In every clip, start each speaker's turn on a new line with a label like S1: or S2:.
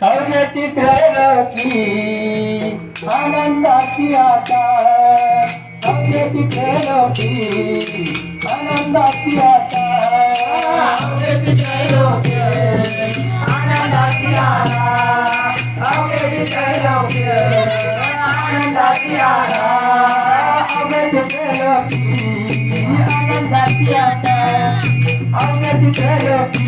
S1: आनंदा चित्रकी आनंदा आता हवे चित्रकी आनंदाची आता हवे आता हवे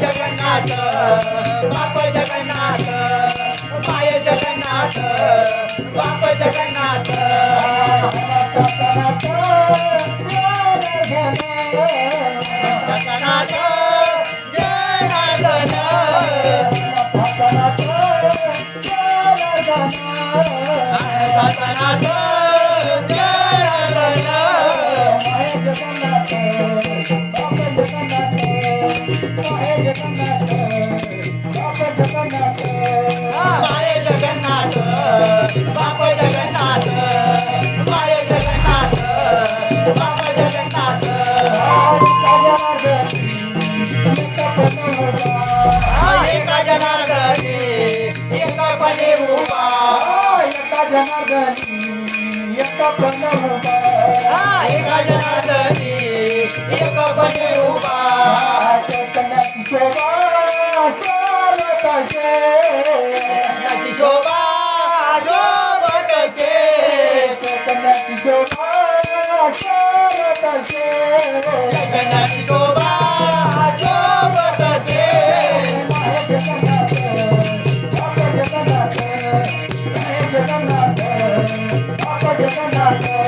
S1: जगन्नाथ बाप जगन्नाथ माय जगन्नाथ बाप जगन्नाथ. जगन्नाथ जगन्नाथ जगन्नाथ एका जनार्दनी एका पणे उभा एका जनार्दनी। एका पणे उभा एका जनार्दनी। एका पणे उभा चैतन्याची शोभा शोभत असे शोभा शोभत असे शोभा
S2: Yeah.